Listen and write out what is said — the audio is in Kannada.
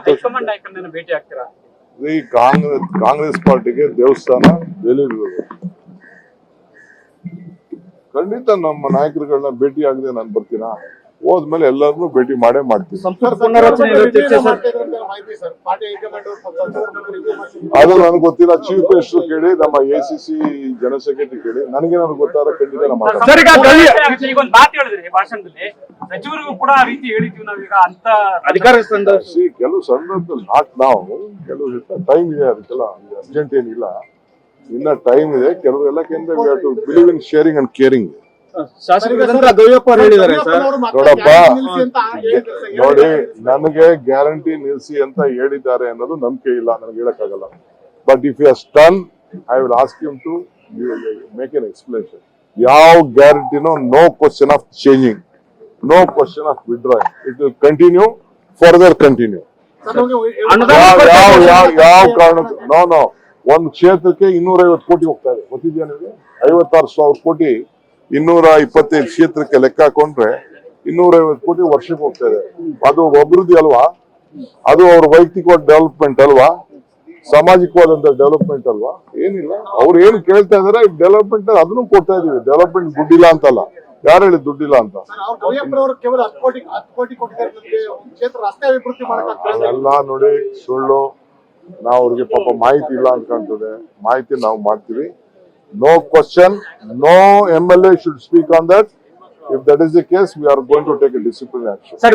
ಸಂತೋಷ ಹೈಕಮಾಂಡ್ ನಾಯಕರನ್ನ ಭೇಟಿ ಆಗ್ತೀರಾ? ಈ ಕಾಂಗ್ರೆಸ್ ಕಾಂಗ್ರೆಸ್ ಪಾರ್ಟಿಗೆ ದೇವಸ್ಥಾನ ಬೆಲೆ ಖಂಡಿತ ನಮ್ಮ ನಾಯಕರುಗಳನ್ನ ಭೇಟಿ ಆಗದೆ ನಾನು ಬರ್ತೀನಾ? ಹೋದ್ಮೇಲೆ ಎಲ್ಲರನ್ನೂ ಭೇಟಿ ಮಾಡೇ ಮಾಡ್ತೀನಿ. ಅದು ನನಗೆ ಗೊತ್ತಿಲ್ಲ. ಚೀಫ್ ಮಿನಿಸ್ಟರ್ ಕೇಳಿ ನಮ್ಮ A C C general secretary ಕೇಳಿ. ನನಗೆ ನನಗೆ ಗೊತ್ತಾರ ಖಂಡಿತ ನಮ್ಮ ಮಾತು ಹೇಳಿದ್ರಿ ಭಾಷಣದಲ್ಲಿ. ಸಚಿವರಿಗೂ ಕೂಡ ಆ ರೀತಿ ಹೇಳಿದ್ವಿ ನಾವೀಗ ಅಂತ ಅಧಿಕಾರ ಕೆಲವು ಸಂದರ್ಭದಲ್ಲಿ ನಾಟ್ ನಾವು ಕೆಲವು ಟೈಮ್ ಇದೆ ಅದಕ್ಕೆಲ್ಲ ಅರ್ಜೆಂಟ್ ಏನಿಲ್ಲ. ಇನ್ನ ಟೈಮ್ ಇದೆ. ಕೆಲವೆಲ್ಲ ಕೇಂದ್ರ to believe in sharing and caring ನೋಡಪ್ಪ ನೋಡಿ ನನಗೆ ಗ್ಯಾರಂಟಿ ನಿಲ್ಸಿ ಅಂತ ಹೇಳಿದ್ದಾರೆ ಅನ್ನೋದು ನಂಬಿಕೆ ಇಲ್ಲ ನನಗೆ ಹೇಳಕ್ಕಾಗಲ್ಲ. But if you stun I will ask you to make an explanation ಯಾವ ಗ್ಯಾರಂಟಿನೋ no question of changing no question of withdrawing it will continue further continue ಯಾವ ಯಾವ ಯಾವ ಯಾವ ಕಾರಣಕ್ಕೂ ನೋ ನೋ ಒಂದು ಕ್ಷೇತ್ರಕ್ಕೆ ಇನ್ನೂರ ಐವತ್ತು ಕೋಟಿ ಹೋಗ್ತಾ ಇದೆ. ಗೊತ್ತಿದ್ಯಾ ನಿಮಗೆ? ಐವತ್ತಾರು ಸಾವಿರ ಕೋಟಿ ಇನ್ನೂರ ಇಪ್ಪತ್ತೈದು ಕ್ಷೇತ್ರಕ್ಕೆ ಲೆಕ್ಕ ಹಾಕೊಂಡ್ರೆ ಇನ್ನೂರ ಐವತ್ತು ಕೋಟಿ ವರ್ಷಕ್ಕೆ ಹೋಗ್ತಾ ಇದೆ ಅದು ಅಭಿವೃದ್ಧಿ ಅಲ್ವಾ? ಅದು ಅವ್ರ ವೈಯಕ್ತಿಕವಾದ ಡೆವಲಪ್ಮೆಂಟ್ ಅಲ್ವಾ? ಸಾಮಾಜಿಕವಾದಂತ ಡೆವಲಪ್ಮೆಂಟ್ ಅಲ್ವಾ? ಏನಿಲ್ಲ. ಅವ್ರು ಏನ್ ಕೇಳ್ತಾ ಇದಾರೆ ಡೆವಲಪ್ಮೆಂಟ್ ಅದನ್ನು ಕೊಡ್ತಾ ಇದೀವಿ. ಡೆವಲಪ್ಮೆಂಟ್ ದುಡ್ಡಿಲ್ಲ ಅಂತಲ್ಲ. ಯಾರು ಹೇಳಿ ದುಡ್ಡಿಲ್ಲ ಅಂತ? ಅದೆಲ್ಲ ನೋಡಿ ಸುಳ್ಳು. ನಾವು ಅವ್ರಿಗೆ ಪಾಪ ಮಾಹಿತಿ ಇಲ್ಲ ಅಂತ ಕಾಣ್ತದೆ ಮಾಹಿತಿ ನಾವು ಮಾಡ್ತೀವಿ. No question, no MLA should speak on that. If that is the case, we are going to take a disciplinary action. Sir,